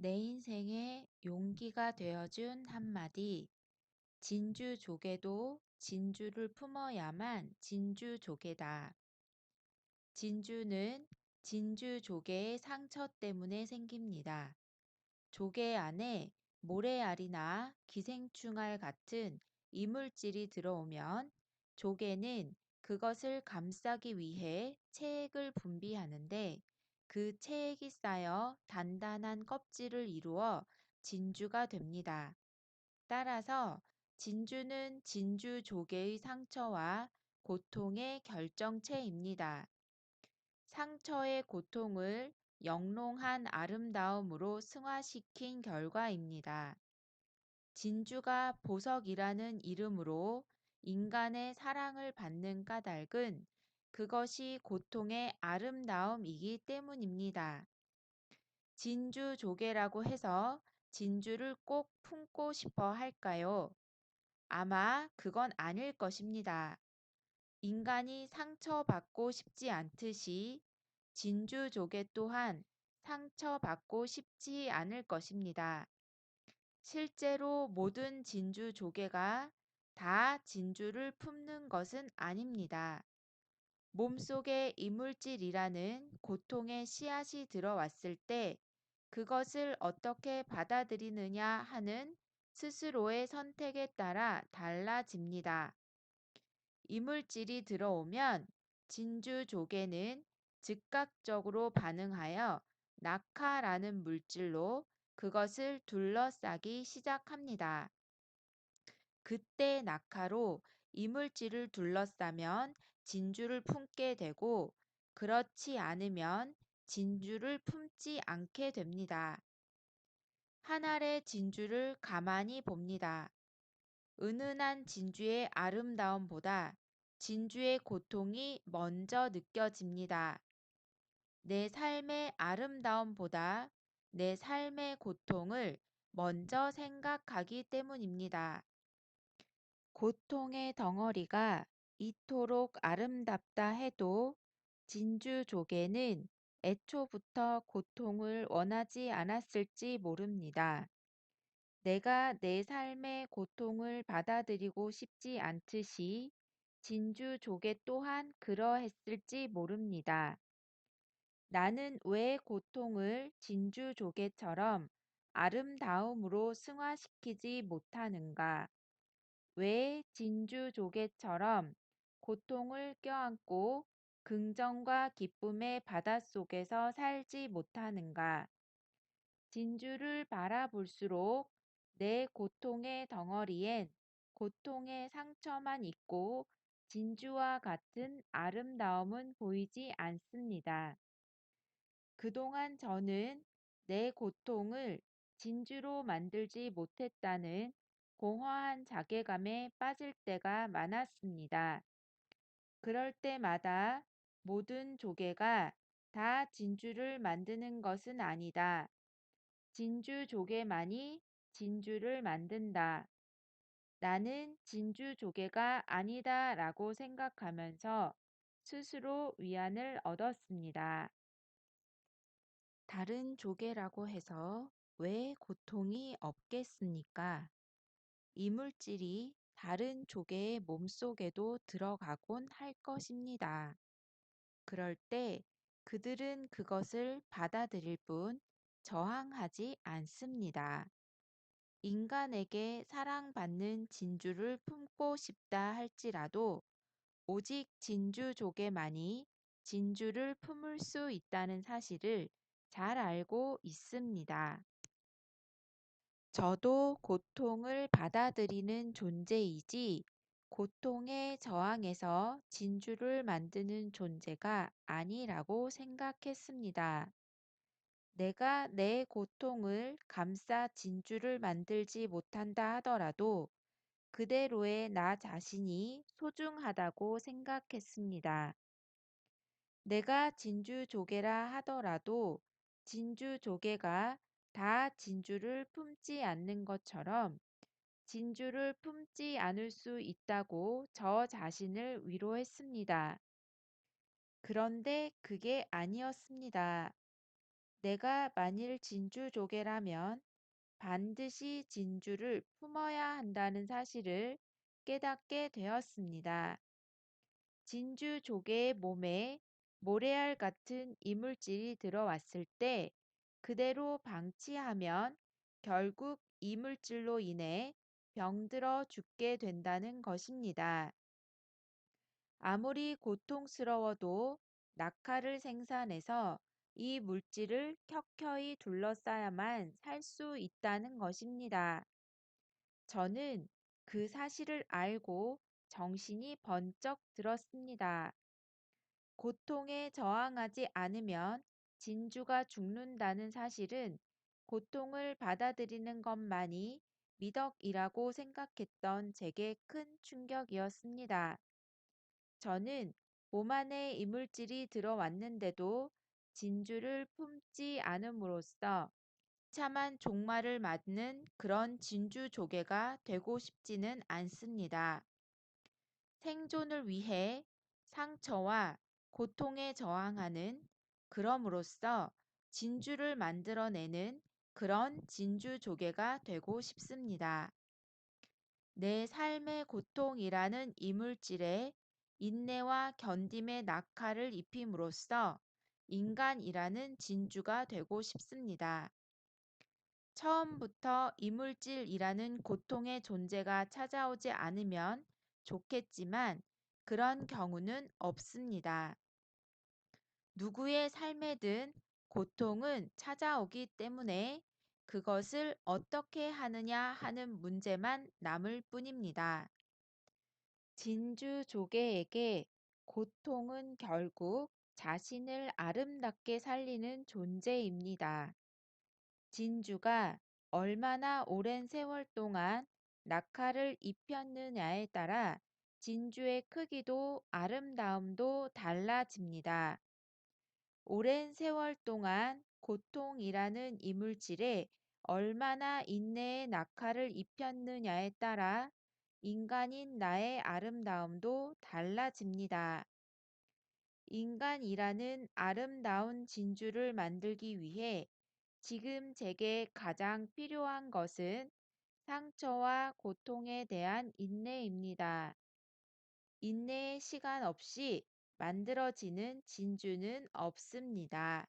내 인생에 용기가 되어준 한마디. 진주조개도 진주를 품어야만 진주조개다. 진주는 진주조개의 상처 때문에 생깁니다. 조개 안에 모래알이나 기생충알 같은 이물질이 들어오면 조개는 그것을 감싸기 위해 체액을 분비하는데 그 체액이 쌓여 단단한 껍질을 이루어 진주가 됩니다. 따라서 진주는 진주 조개의 상처와 고통의 결정체입니다. 상처의 고통을 영롱한 아름다움으로 승화시킨 결과입니다. 진주가 보석이라는 이름으로 인간의 사랑을 받는 까닭은 그것이 고통의 아름다움이기 때문입니다. 진주 조개라고 해서 진주를 꼭 품고 싶어 할까요? 아마 그건 아닐 것입니다. 인간이 상처받고 싶지 않듯이 진주 조개 또한 상처받고 싶지 않을 것입니다. 실제로 모든 진주 조개가 다 진주를 품는 것은 아닙니다. 몸속에 이물질이라는 고통의 씨앗이 들어왔을 때 그것을 어떻게 받아들이느냐 하는 스스로의 선택에 따라 달라집니다. 이물질이 들어오면 진주 조개는 즉각적으로 반응하여 낙하라는 물질로 그것을 둘러싸기 시작합니다. 그때 낙하로 이물질을 둘러싸면 진주를 품게 되고 그렇지 않으면 진주를 품지 않게 됩니다. 한 알의 진주를 가만히 봅니다. 은은한 진주의 아름다움보다 진주의 고통이 먼저 느껴집니다. 내 삶의 아름다움보다 내 삶의 고통을 먼저 생각하기 때문입니다. 고통의 덩어리가 이토록 아름답다 해도 진주 조개는 애초부터 고통을 원하지 않았을지 모릅니다. 내가 내 삶의 고통을 받아들이고 싶지 않듯이 진주 조개 또한 그러했을지 모릅니다. 나는 왜 고통을 진주 조개처럼 아름다움으로 승화시키지 못하는가? 왜 진주 조개처럼 고통을 껴안고 긍정과 기쁨의 바닷속에서 살지 못하는가? 진주를 바라볼수록 내 고통의 덩어리엔 고통의 상처만 있고 진주와 같은 아름다움은 보이지 않습니다. 그동안 저는 내 고통을 진주로 만들지 못했다는 공허한 자괴감에 빠질 때가 많았습니다. 그럴 때마다 모든 조개가 다 진주를 만드는 것은 아니다. 진주 조개만이 진주를 만든다. 나는 진주 조개가 아니다 라고 생각하면서 스스로 위안을 얻었습니다. 다른 조개라고 해서 왜 고통이 없겠습니까? 이물질이 다른 조개의 몸속에도 들어가곤 할 것입니다. 그럴 때 그들은 그것을 받아들일 뿐 저항하지 않습니다. 인간에게 사랑받는 진주를 품고 싶다 할지라도 오직 진주 조개만이 진주를 품을 수 있다는 사실을 잘 알고 있습니다. 저도 고통을 받아들이는 존재이지 고통에 저항해서 진주를 만드는 존재가 아니라고 생각했습니다. 내가 내 고통을 감싸 진주를 만들지 못한다 하더라도 그대로의 나 자신이 소중하다고 생각했습니다. 내가 진주 조개라 하더라도 진주 조개가 다 진주를 품지 않는 것처럼 진주를 품지 않을 수 있다고 저 자신을 위로했습니다. 그런데 그게 아니었습니다. 내가 만일 진주조개라면 반드시 진주를 품어야 한다는 사실을 깨닫게 되었습니다. 진주조개의 몸에 모래알 같은 이물질이 들어왔을 때 그대로 방치하면 결국 이물질로 인해 병들어 죽게 된다는 것입니다. 아무리 고통스러워도 낙하를 생산해서 이 물질을 켜켜이 둘러싸야만 살 수 있다는 것입니다. 저는 그 사실을 알고 정신이 번쩍 들었습니다. 고통에 저항하지 않으면 진주가 죽는다는 사실은 고통을 받아들이는 것만이 미덕이라고 생각했던 제게 큰 충격이었습니다. 저는 몸 안에 이물질이 들어왔는데도 진주를 품지 않음으로써 참한 종말을 맞는 그런 진주 조개가 되고 싶지는 않습니다. 생존을 위해 상처와 고통에 저항하는 그럼으로써 진주를 만들어내는 그런 진주 조개가 되고 싶습니다. 내 삶의 고통이라는 이물질에 인내와 견딤의 낙하를 입힘으로써 인간이라는 진주가 되고 싶습니다. 처음부터 이물질이라는 고통의 존재가 찾아오지 않으면 좋겠지만 그런 경우는 없습니다. 누구의 삶에든 고통은 찾아오기 때문에 그것을 어떻게 하느냐 하는 문제만 남을 뿐입니다. 진주 조개에게 고통은 결국 자신을 아름답게 살리는 존재입니다. 진주가 얼마나 오랜 세월 동안 낙하를 입혔느냐에 따라 진주의 크기도 아름다움도 달라집니다. 오랜 세월 동안 고통이라는 이물질에 얼마나 인내의 낙하를 입혔느냐에 따라 인간인 나의 아름다움도 달라집니다. 인간이라는 아름다운 진주를 만들기 위해 지금 제게 가장 필요한 것은 상처와 고통에 대한 인내입니다. 인내의 시간 없이 만들어지는 진주는 없습니다.